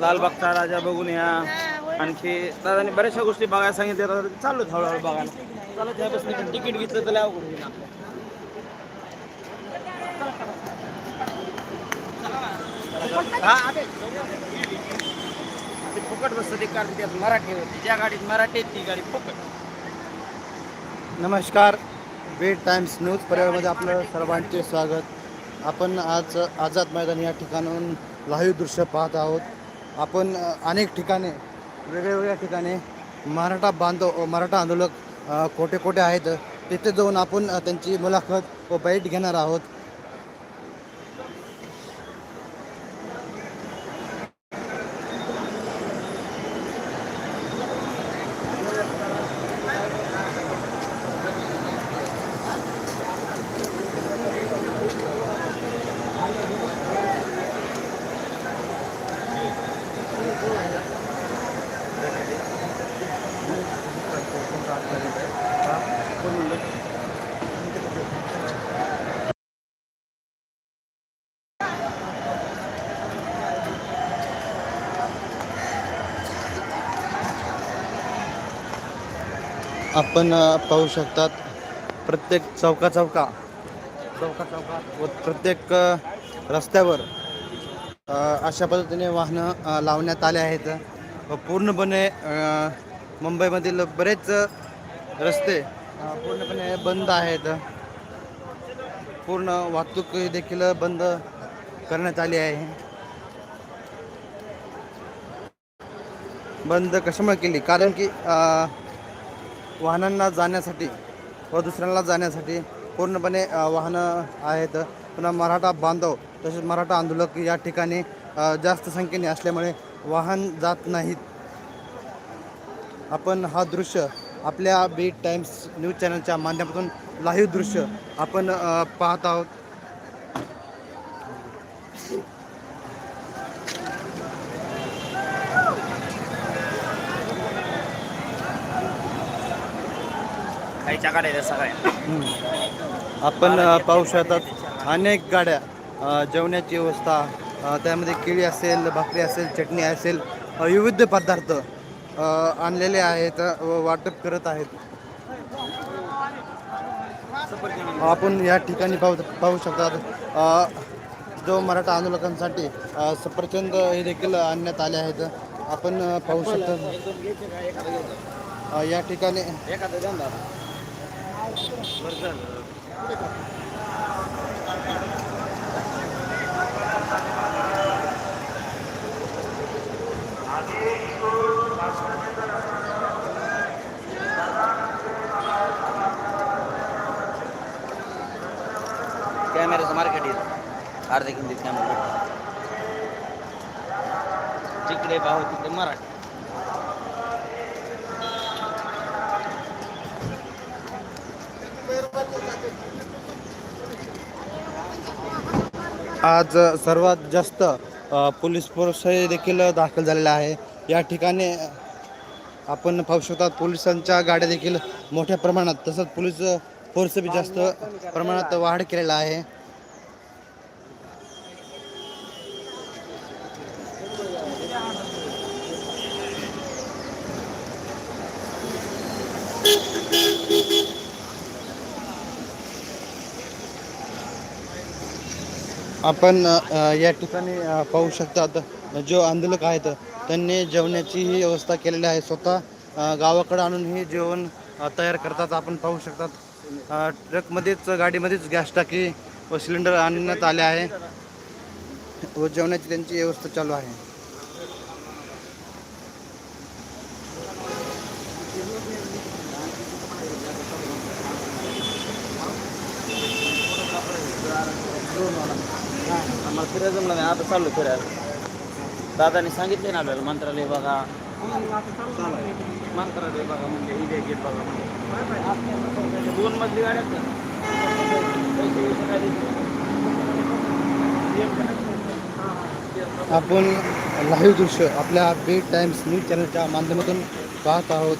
लालबागचा राजा बघून या. आणखी दादाने बऱ्याचशा गोष्टी बघायला सांगितल्या. तर चाललो हळूहळू बघायला. चालू त्यापासून तिकीट घेतलं तर अवघड होईल फुकट बसतं ते कार त्यात मराठी होती. ज्या गाडीत मराठी ती गाडी फुकट. नमस्कार. बीट टाइम्स न्यूज परिवारमध्ये आपलं सर्वांचे स्वागत. आपण आज आझाद मैदान या ठिकाणाहून लाईव्ह दृश्य पाहत आहोत. आपण अनेक ठिकाणे वेगवेगळ्या ठिकाणी मराठा बांधव मराठा आंदोलक कोठे कोठे आहेत तिथे जाऊन आपण त्यांची मुलाखत व बैठ घेणार आहोत. आपण पाहू शकतात. प्रत्येक चौका चौका चौका चौका व प्रत्येक रस्त्यावर अशा पद्धतीने वाहनं लावण्यात आले आहेत. व पूर्णपणे मुंबईमधील बरेच रस्ते पूर्णपणे बंद आहेत. पूर्ण वाहतूक देखील बंद करण्यात आली आहे. बंद कशामुळे केली? कारण की वाहनांना जाण्यासाठी व दुसऱ्यांना जाण्यासाठी पूर्णपणे वाहनं आहेत. पुन्हा मराठा बांधव तसेच मराठा आंदोलक या ठिकाणी जास्त संख्येने असल्यामुळे वाहन जात नाहीत. आपण हा दृश्य आपल्या बीट टाइम्स न्यूज चॅनलच्या माध्यमातून लाईव्ह दृश्य आपण पाहत आहोत. खायच्या गाड्या आहेत सगळ्या. आपण अ, पाहू शकतात अनेक गाड्या अ, जेवणाची व्यवस्था अ, त्यामध्ये केळी असेल भाकरी असेल चटणी असेल अ, विविध पदार्थ अ, आणलेले आहेत व वाटप करत आहेत. आपण या ठिकाणी पाहू पाहू शकतात अ, जो मराठा आंदोलकांसाठी अ, सफरचंद हे देखील आणण्यात आले आहेत. आपण अ, पाहू अ, या ठिकाणी. एखादं द्या ना दादा. बरं झालं. कॅमेऱ्याचं मार्केट येतं अर्ध्या किमतीत कॅमेरा भेटतो जिकडे भाव तिकडे मराठी आज सर्वात जास्त पोलीस फोर्स हे देखील दाखल झालेला आहे. या ठिकाणी आपण पाहू शकतात पोलिसांच्या गाड्या देखील मोठ्या प्रमाणात तसंच पोलीस फोर्स बी जास्त प्रमाणात वाढ केलेला आहे. आपण या ठिकाणी पाहू शकतात जो आंदोलक आहेत त्यांनी जेवणाची ही व्यवस्था केलेली आहे. स्वतः गावाकडे आणून ही जेवण तयार करतात. आपण पाहू शकतात ट्रकमध्येच गाडीमध्येच गॅस टाकी व सिलेंडर आणण्यात आले आहे व जेवणाची त्यांची व्यवस्था चालू आहे. आम्हाला फिरायला जमलं नाही. आता चाललो फिरायला. दादाने सांगितले ना आपल्याला मंत्रालय बघा. मंत्रालय बघा म्हणजे इंडिया गेट बघा म्हणजे. दोन मजली गाड्या आपण लाईव्ह दृश्य आपल्या बेड टाइम्स न्यूज चॅनलच्या माध्यमातून पाहत आहोत.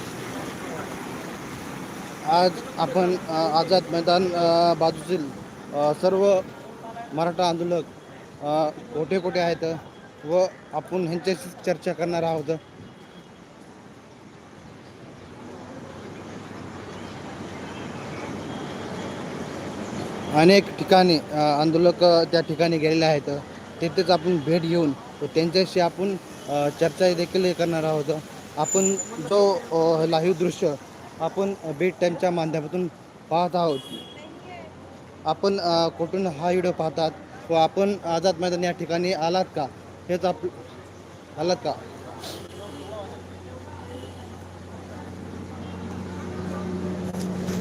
आज आपण आझाद मैदान बाजूतील सर्व मराठा आंदोलक कोठे कोठे आहेत व आपण ह्यांच्याशी चर्चा करणार आहोत. अनेक ठिकाणी आंदोलक त्या ठिकाणी गेलेले आहेत. तिथेच आपण भेट घेऊन त्यांच्याशी आपण चर्चा देखील करणार आहोत. आपण जो लाईव्ह दृश्य आपण बीट त्यांच्या माध्यमातून पाहत आहोत. आपण कुठून हा व्हिडिओ पाहतात. व आपण आझाद मैदान या ठिकाणी आलात का? हेच आप आलात का?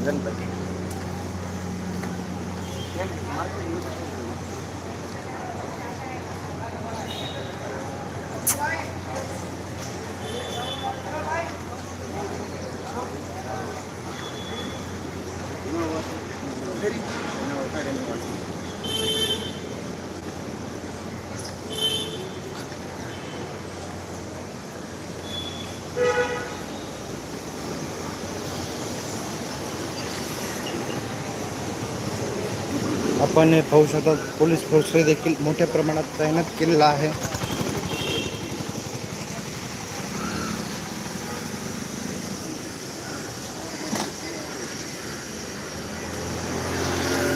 गणपती. आपण हे पाहू शकता पोलीस फोर्स देखील मोठ्या प्रमाणात तैनात केलेला आहे.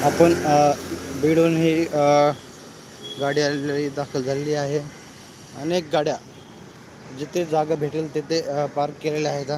आपण अ, बीडहून ही गाडी आलेली दाखल झालेली आहे. अनेक गाड्या जिथे जागा भेटेल तिथे पार्क केलेल्या आहेत.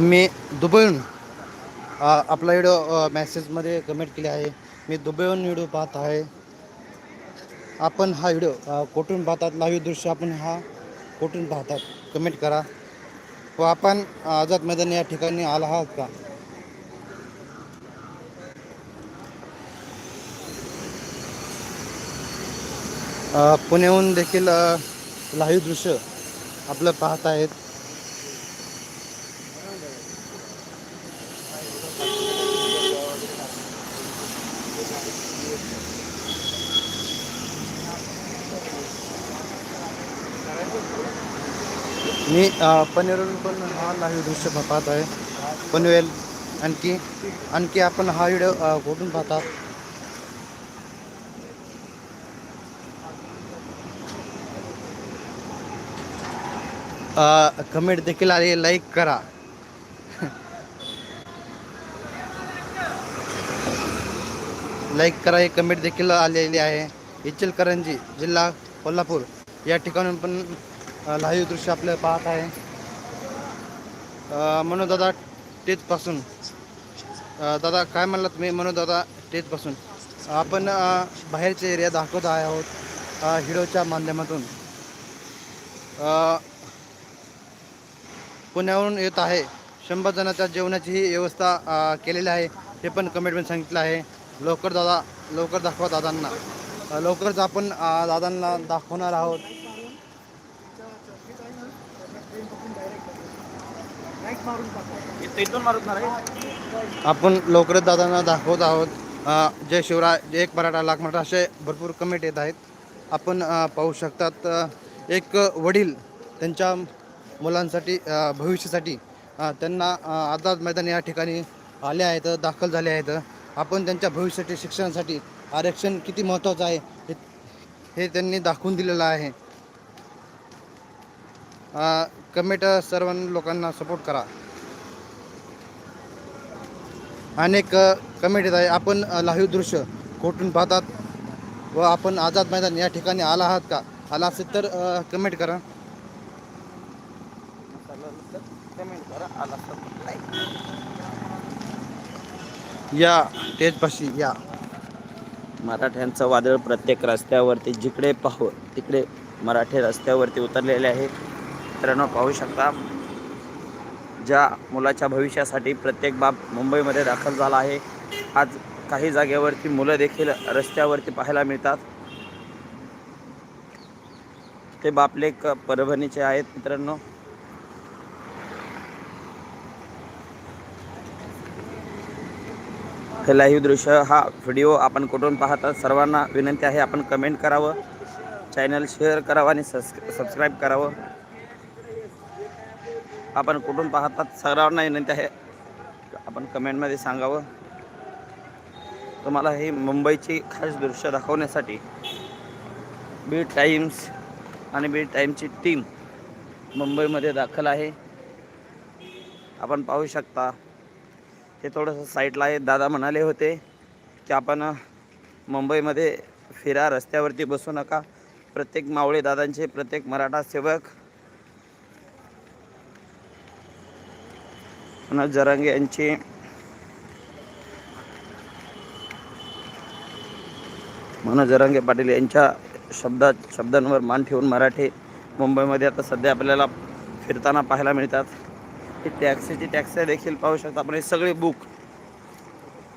मी दुबईहून आपला व्हिडिओ मेसेजमध्ये कमेंट केले आहे. मी दुबईहून व्हिडिओ पाहत आहे. आपण हा व्हिडिओ कुठून पाहतात? लाईव्ह दृश्य आपण हा कुठून पाहतात? कमेंट करा. व आपण आझाद मैदान या ठिकाणी आला आहात का? पुण्याहून देखील लाईव्ह दृश्य आपलं पाहत आहेत. मी पनवेलवरून पण हा लाईव्ह दृश्य पाहत आहे. पनवेल आपण हा अ, कुठून पाहतात कमेंट देखील आले लाईक करा. लाईक करा हे कमेंट देखील आलेली इचलकरंजी जिल्हा कोल्हापूर. या लाईव्ह दृश्य आपल्याला पाहत आहे. म्हणून दादा टेथपासून दादा काय म्हणला तुम्ही? म्हणू दादा टेथपासून आपण बाहेरचे एरिया दाखवत आहोत हिरोच्या माध्यमातून. पुण्याहून येत आहे. शंभर जणांच्या जेवणाची ही व्यवस्था केलेली आहे. हे पण कमेंटमध्ये सांगितलं आहे. लवकर दादा लवकर दाखवा दादांना. लवकरच आपण दादांना दाखवणार आहोत. इथून आपण लवकरच दादांना दाखवत आहोत. जय शिवराय जय एक मराठा लाख मराठा असे भरपूर कमेंट येत आहेत. आपण पाहू शकतात एक वडील त्यांच्या मुलांसाठी भविष्यासाठी त्यांना आझाद मैदान या ठिकाणी आले आहेत दाखल झाले आहेत. आपण त्यांच्या भविष्यासाठी शिक्षणासाठी आरक्षण किती महत्त्वाचं आहे हे हे त्यांनी दाखवून दिलेलं आहे. कमेंट सर्व लोकांना सपोर्ट करा. अनेक कमेंट येत आहे आपण लाईव्ह दृश्य खोटून पाहतात व आपण आझाद मैदान या ठिकाणी आला आहात का? आला असेल तर कमेंट करा कमेंट करा. या तेजपाशी या. मराठ्यांचं वादळ प्रत्येक रस्त्यावरती जिकडे पाहू तिकडे मराठे रस्त्यावरती उतरलेले आहे. मित्रांनो पाहू शकता. ज्या मुलाच्या भविष्यासाठी प्रत्येक बाब मुंबईमध्ये दाखल झाला आहे. आज काही जागेवरती मुलं देखील रस्त्यावरती पाहायला मिळतात. ते बापलेक परभणीचे आहेत मित्रांनो. हे लाईव्ह दृश्य हा व्हिडिओ आपण कुठून पाहतात सर्वांना विनंती आहे आपण कमेंट करावं. चॅनल शेअर करावं आणि सबस्क्राईब करावं. आपण कुठून पाहतात सर्वांना विनंती आहे. आपण कमेंटमध्ये सांगावं. तुम्हाला ही मुंबईची खास दृश्य दाखवण्यासाठी बी टाईम्स आणि बी टाईमची टीम मुंबईमध्ये दाखल आहे. आपण पाहू शकता हे थोडंसं साईडला आहे दादा म्हणाले होते की आपण मुंबईमध्ये फिरा रस्त्यावरती बसू नका. प्रत्येक मावळे दादांचे प्रत्येक मराठा सेवक मनोज जरांगे यांची मनोज जरांगे पाटील यांच्या शब्दात शब्दांवर मान ठेवून मराठी मुंबईमध्ये आता सध्या आपल्याला फिरताना पाहायला मिळतात. ही टॅक्सीची टॅक्सी देखील पाहू शकता आपण. हे सगळे बुक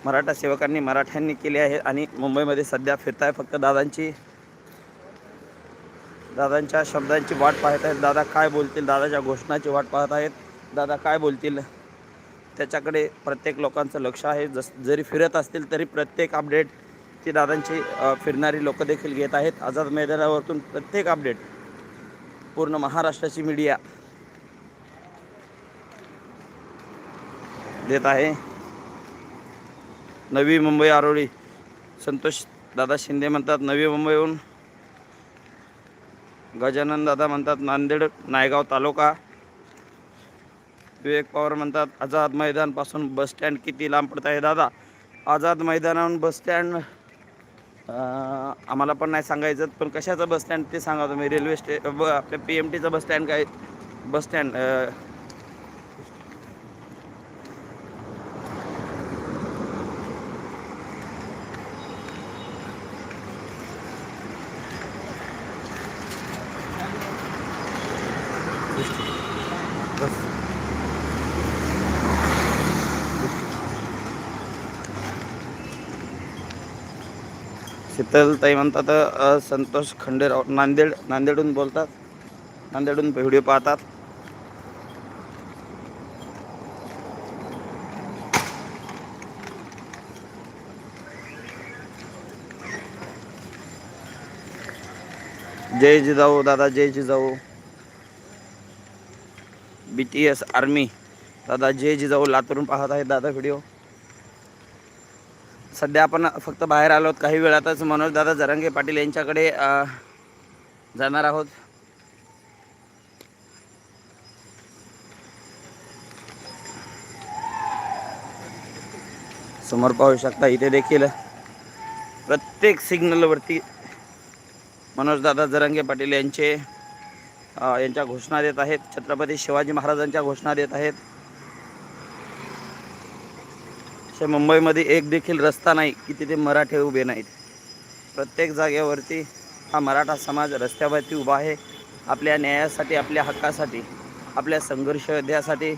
मराठा सेवकांनी मराठ्यांनी केले आहे आणि मुंबईमध्ये सध्या फिरताय फक्त दादांची. दादांच्या शब्दांची वाट पाहत आहेत. दादा काय बोलतील? दादाच्या घोषणाची वाट पाहत आहेत. दादा काय बोलतील? त्याच्याकडे प्रत्येक लोकांचं लक्ष आहे. जस जरी फिरत असतील तरी प्रत्येक अपडेट ती दादांची फिरणारी लोक देखील घेत आहेत. आझाद मैदानावरतून प्रत्येक अपडेट पूर्ण महाराष्ट्राची मीडिया देत आहे. नवी मुंबई आरोळी संतोष दादा शिंदे म्हणतात नवी मुंबईहून गजानन दादा म्हणतात नांदेड नायगाव तालुका. विवेक पवार म्हणतात आझाद मैदानपासून बस स्टँड किती लांब पडत आहे दादा? आझाद मैदानाहून बस स्टँड आम्हाला पण नाही सांगायचं पण कशाचं बस स्टँड ते सांगा तुम्ही. रेल्वे स्टे ब आपल्या पी एम टीचं बस स्टँड काय? बस स्टँड शीतलताई म्हणतात संतोष खंडेराव नांदेड नांदेडहून बोलतात. नांदेडहून व्हिडिओ पाहतात. जय जिजाऊ दादा जय Jijau. B T S army दादा जय जिजाऊ लातूरून पाहत आहेत दादा व्हिडिओ. सध्या आपण फक्त बाहेर आलो आहोत काही वेळातच मनोजदादा जरंगे जरांगे पाटील यांच्याकडे जाणार आहोत. समोर पाहू शकता इथे देखील प्रत्येक सिग्नलवरती मनोजदादा जरंगे जरांगे पाटील यांचे यांच्या घोषणा देत आहेत. छत्रपती शिवाजी महाराजांच्या घोषणा देत आहेत. असे मुंबईमध्ये एक देखील रस्ता नाही की तिथे मराठे उभे नाहीत. प्रत्येक जागेवरती हा मराठा समाज रस्त्यावरती उभा आहे. आपल्या न्यायासाठी आपल्या हक्कासाठी आपल्या संघर्ष योद्ध्यासाठी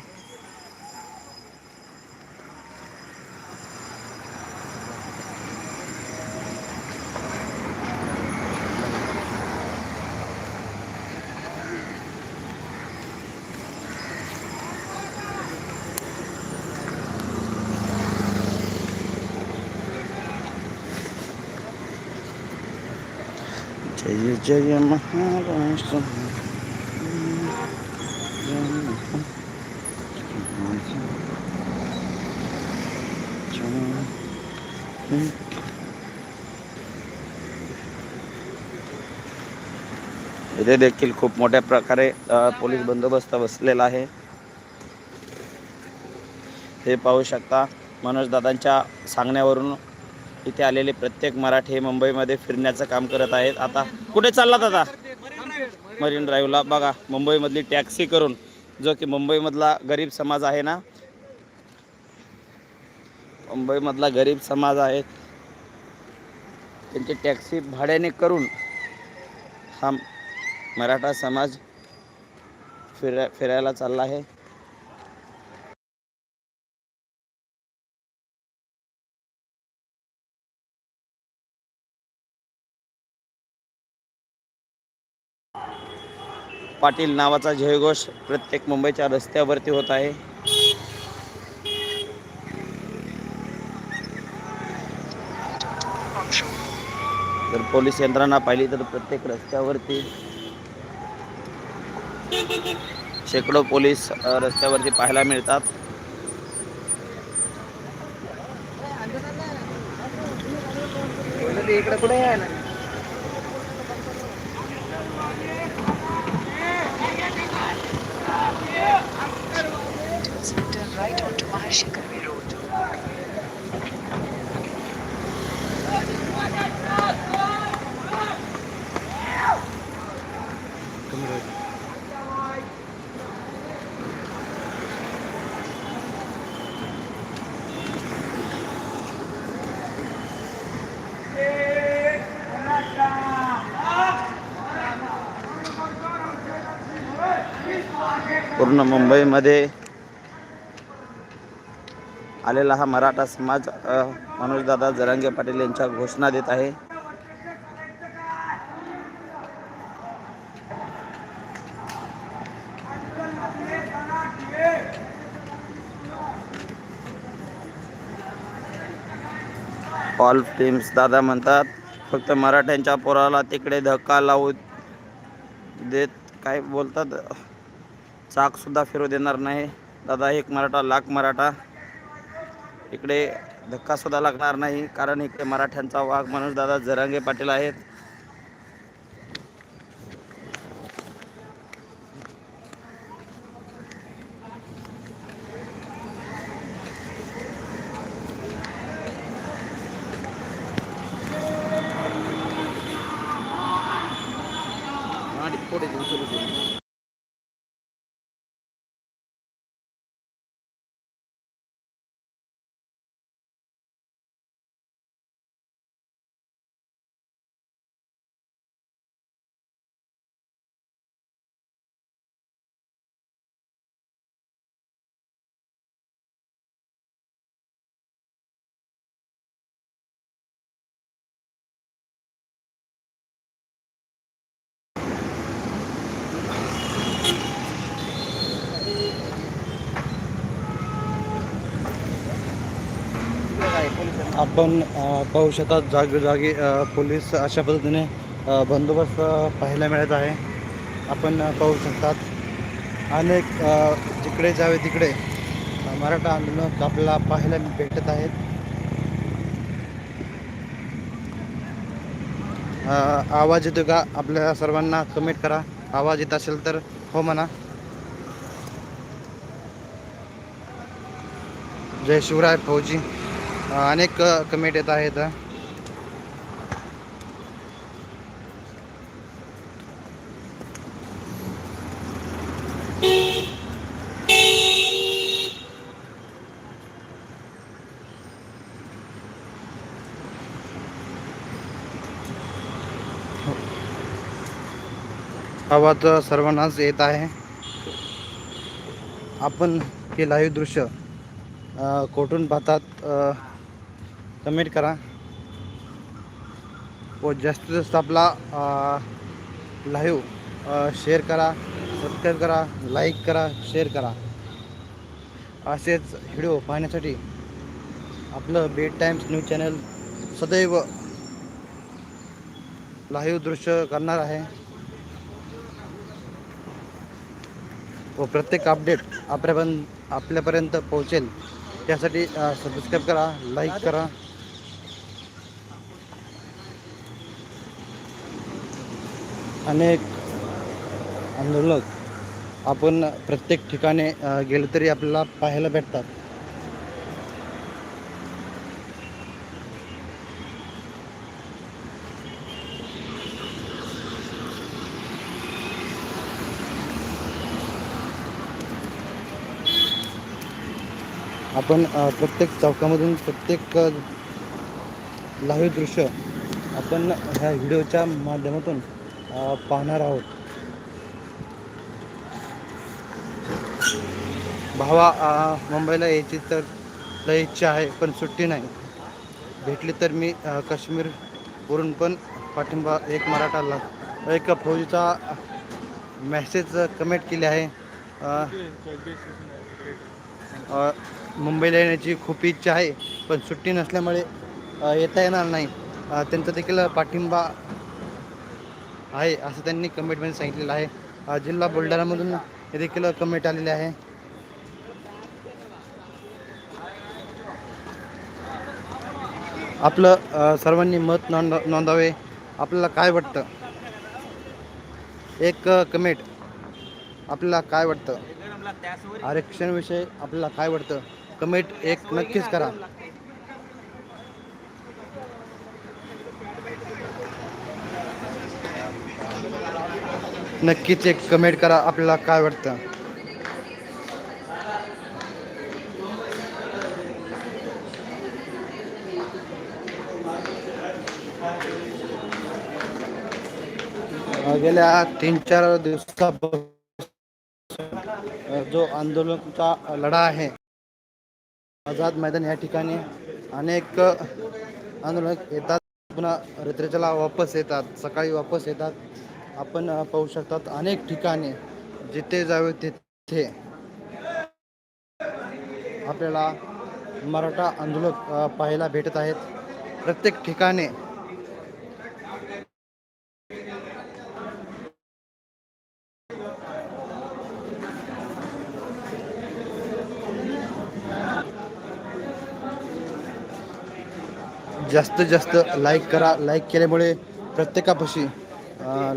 जय जय महाराष्ट्र इथे देखील खूप मोठ्या प्रकारे पोलीस बंदोबस्त बसलेला आहे. हे पाहू शकता मनोज दादांच्या सांगण्यावरून इथे आलेले प्रत्येक मराठी मुंबईमध्ये फिरण्याचं काम करत आहेत. आता कुठे चालला दादा मरीन ड्राईव्हला. बघा मुंबईमधली टॅक्सी करून जो की मुंबईमधला गरीब समाज आहे ना मुंबईमधला गरीब समाज आहे त्यांची टॅक्सी भाड्याने करून हा मराठा समाज फिरा फिरायला चालला आहे. पाटील नावाचा जयघोष प्रत्येक मुंबईच्या रस्त्यावरती होत आहे. जर पोलीस यंत्रणा पाहिली तर प्रत्येक रस्त्यावरती शेकडो पोलीस रस्त्यावरती पाहायला मिळतात. इकडे कुठे आहे ना Turn right onto Maharshi Karve Road. पूर्ण मुंबईमध्ये आलेला हा मराठा समाज मनोजदादा जरांगे पाटील यांच्या घोषणा देत आहे. ऑल फिल्म्स दादा म्हणतात फक्त मराठ्यांच्या पोराला तिकडे धक्का लावू देत काय बोलतात? चाक सुद्धा फिरू देणार नाही. दादा एक मराठा लाख मराठा. इकडे धक्कासुद्धा लागणार नाही कारण इकडे मराठ्यांचा वाघ माणूस दादा जरांगे पाटील आहेत. आपण पाहू शकता जागोजागी पोलीस अशा पद्धतीने बंदोबस्त पाहायला मिळत आहे. आपण पाहू शकतात अनेक जिकडे जावे तिकडे मराठा आंदोलक आपल्याला पाहायला भेटत आहेत. आवाज येतो का? आपल्या सर्वांना कमेंट करा. आवाज येत असेल तर हो म्हणा. जय शिवराय फौजी. अनेक कमेंट येत आहेत. आवाज सर्वांनाच येत आहे. आपण हे लाईव्ह दृश्य कोठून पाहतात? कमेंट करा. व जास्तीत जास्त आपला लाईव्ह शेअर करा सबस्क्राईब करा लाईक करा शेअर करा. असेच व्हिडिओ पाहण्यासाठी आपलं बेड टाईम्स न्यूज चॅनल सदैव लाईव्ह दृश्य करणार आहे. व प्रत्येक अपडेट आपल्यापर्यंत आपल्यापर्यंत पोहोचेल. त्यासाठी सबस्क्राईब करा लाईक करा. अनेक आंदोलक आपण प्रत्येक ठिकाणी गेलो तरी आपल्याला पाहायला भेटतात. आपण प्रत्येक चौकामधून प्रत्येक लाईव्ह दृश्य आपण ह्या व्हिडिओच्या माध्यमातून पाहणार आहोत. भावा मुंबईला यायची तर लय इच्छा आहे पण सुट्टी नाही. भेटली तर मी काश्मीरवरून पण पाठिंबा एक मराठाला एक फौजीचा मेसेज कमेंट केले आहे. मुंबईला येण्याची खूप इच्छा आहे पण सुट्टी नसल्यामुळे येता येणार नाही. त्यांचा देखील पाठिंबा आहे असं त्यांनी कमेंटमध्ये सांगितलेलं आहे. जिल्हा बुलढाणामधून हे देखील कमेंट आलेले आहे. आपलं सर्वांनी मत नोंद नोंदावे. आपल्याला काय वाटतं? एक कमेंट आपल्याला काय वाटतं? आरक्षणविषयी आपल्याला काय वाटतं? कमेंट एक नक्कीच करा. नक्कीच एक कमेंट करा आपल्याला काय वाटतं? गेल्या तीन चार दिवसा जो आंदोलनाचा लढा आहे आझाद मैदान या ठिकाणी अनेक आंदोलक येतात पुन्हा रात्रीच्याला वापस येतात सकाळी वापस येतात. आपण पाहू शकतात अनेक ठिकाणी जिथे जावे तिथे. आपल्याला मराठा आंदोलक पाहायला भेटत आहेत. प्रत्येक ठिकाणी जास्तीत जास्त लाईक करा. लाईक केल्यामुळे प्रत्येकापाशी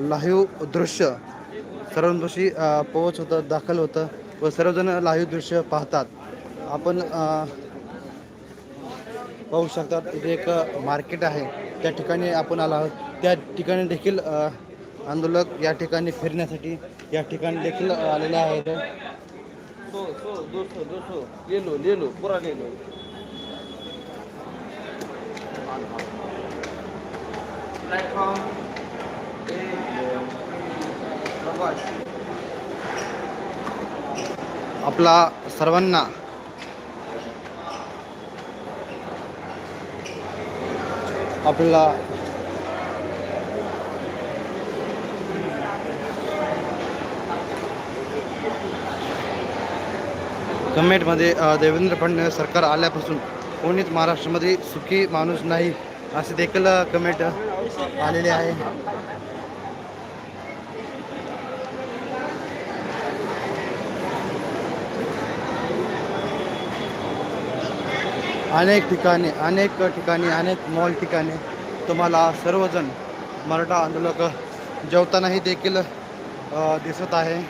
लाईव्ह दृश्य. सर्वांपाशी अ, पोहोच होतं दाखल होतं. व सर्वजण लाईव्ह दृश्य पाहतात. आपण पाहू शकतात इथे एक मार्केट आहे. त्या ठिकाणी आपण आलो आहोत. त्या ठिकाणी देखील आंदोलक या ठिकाणी फिरण्यासाठी या ठिकाणी देखील आलेले आहेत. प्लॅटफॉर्म आपला सर्वांना आपला कमेंटमध्ये देवेंद्र फडणवीस सरकार आल्यापासून कोणीच महाराष्ट्रामध्ये सुखी माणूस नाही असे देखील कमेंट आलेले आहे. अनेक ठिकाणी अनेक ठिकाणी अनेक मॉल ठिकाणी तुम्हाला सर्वजण मराठा आंदोलक जेवतानाही देखील दिसत आहे.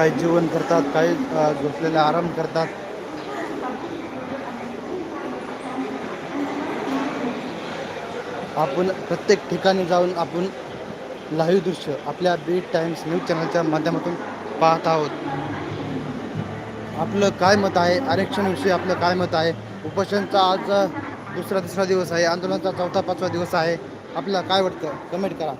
काही जेवण करतात काही झोपलेले आराम करतात. आपण प्रत्येक ठिकाणी जाऊन आपण लाईव्ह दृश्य आपल्या बीट टाइम्स न्यूज चॅनलच्या माध्यमातून पाहत आहोत. आपलं काय मत आहे? आरक्षणविषयी आपलं काय मत आहे? उपोषणचा आज दुसरा तिसरा दिवस आहे. आंदोलनाचा चौथा पाचवा दिवस आहे. आपल्याला काय वाटतं? कमेंट करा.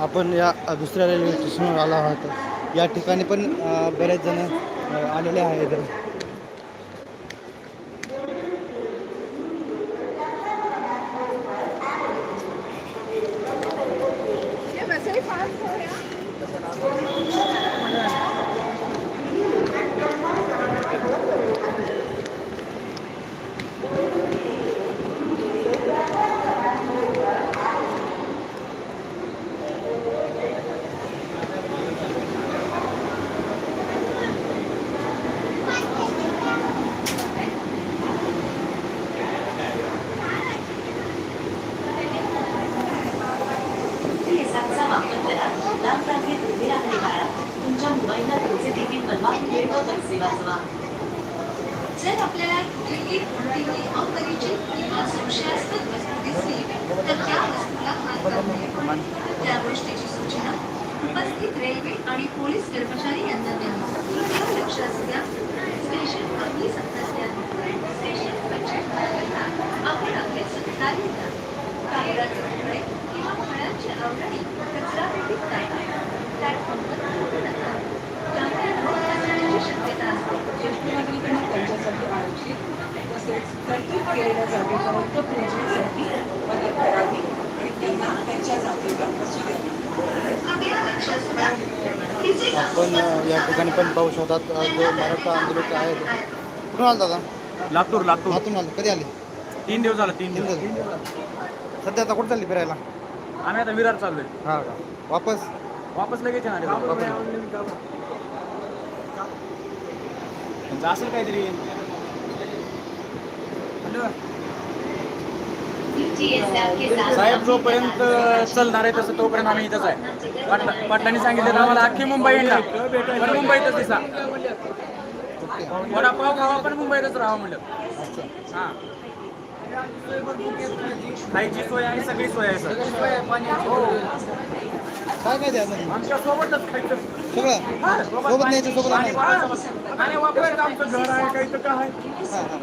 आपण या दुसऱ्या रेल्वे स्टेशनवर आलो आहोत. या ठिकाणी पण बरेच जण आलेले आहेत. जर आपल्याला कुठलीही कोणतीही अपरिचित किंवा संशयास्पद वस्तू दिसली तर त्या वस्तूला हात त्या गोष्टीची सूचना उपस्थित रेल्वे आणि पोलीस कर्मचारी लक्ष असू द्या कमी सत्ताधारी. स्पेशल म्हणजे आपण आपले सत्ता घेता कागदाचे तुकडे किंवा फळांची आवडणी कचरा पेटीत टाका. नका ज्येष्ठ नागरिकांना त्यांच्यासाठी आरक्षित तसेच तरतूद केलेल्या जागेपर्यंत पोहोचण्यासाठी मदत करावी आणि त्यांना त्यांच्या जागेवर बसू द्यावी आपण या ठिकाणी पण पाहू शकतात जो मराठा आंदोलक आहेत कुठून आला दादा? लातूर लातूर. लातून आलं. कधी आले? तीन दिवस झाला तीन तीन दिवस दिवस सध्या आता कुठं चालली फिरायला? आम्ही आता विरार चाललोय. हा का? वापस? वापस लगेच येणार आहे. त्यांचं असेल काहीतरी? साहेब जोपर्यंत चलणार आहे तसं तोपर्यंत आम्ही इथंच आहे. पाटला पाटलांनी सांगितलं आम्हाला अख्खी मुंबई येणार. पण मुंबईतच दिसा. वडापाव खावा पण मुंबईतच राहा म्हणलं. हा. खायची सोय आहे सगळी सोय आहे सर काय काय द्या आतमध्ये? आमच्या सोबतच खायचं. सगळं? सोबत न्यायचं सोबत आणि आणायचं. आणि वापरायचं आमचं घर आहे काही तर काय आहे. हा, हा.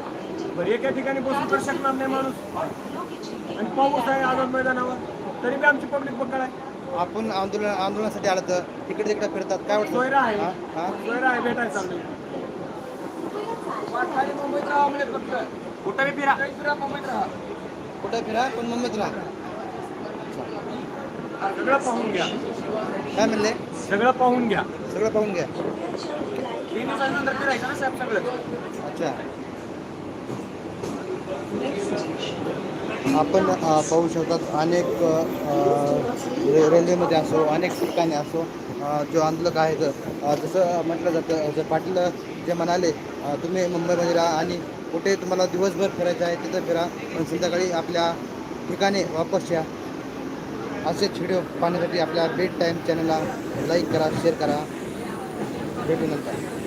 बरं एका ठिकाणी बसून तर शकणार नाही माणूस. आणि पाऊस आहे आझाद मैदानावर तरी बी आमची पब्लिक पकड आहे. आपण आंदोलन आंदोलनासाठी आलं तर इकडे तिकडे फिरतात. काय वाटतं? सोयरा आहे. हा? हा? सोयरा आहे भेटायचं खाली मुंबईत राहा म्हणजे फक्त. कुठं बी फिरा फिरा मुंबईत राहा. कुठे फिरा पण मुंबईत राहा. सगळं पाहून घ्या. काय म्हणले? सगळं पाहून घ्या. सगळं पाहून घ्या. तीन दिवसानंतर फिरायचं ना साहेब सगळं अच्छा. आपण पाहू शकतात अनेक रे- रेल्वेमध्ये असो अनेक ठिकाणी असो जो आंदोलक आहेत. अ, जसं म्हटलं जातं जर पाटील जे म्हणाले तुम्ही मुंबईमध्ये राहा आणि कुठे तुम्हाला दिवसभर फिरायचं आहे तिथं फिरा. पण संध्याकाळी आपल्या ठिकाणी वापस या. असेच व्हिडिओ पाहण्यासाठी आपल्या बेड टाईम चॅनलला लाईक करा शेअर करा. भेटू नंतर.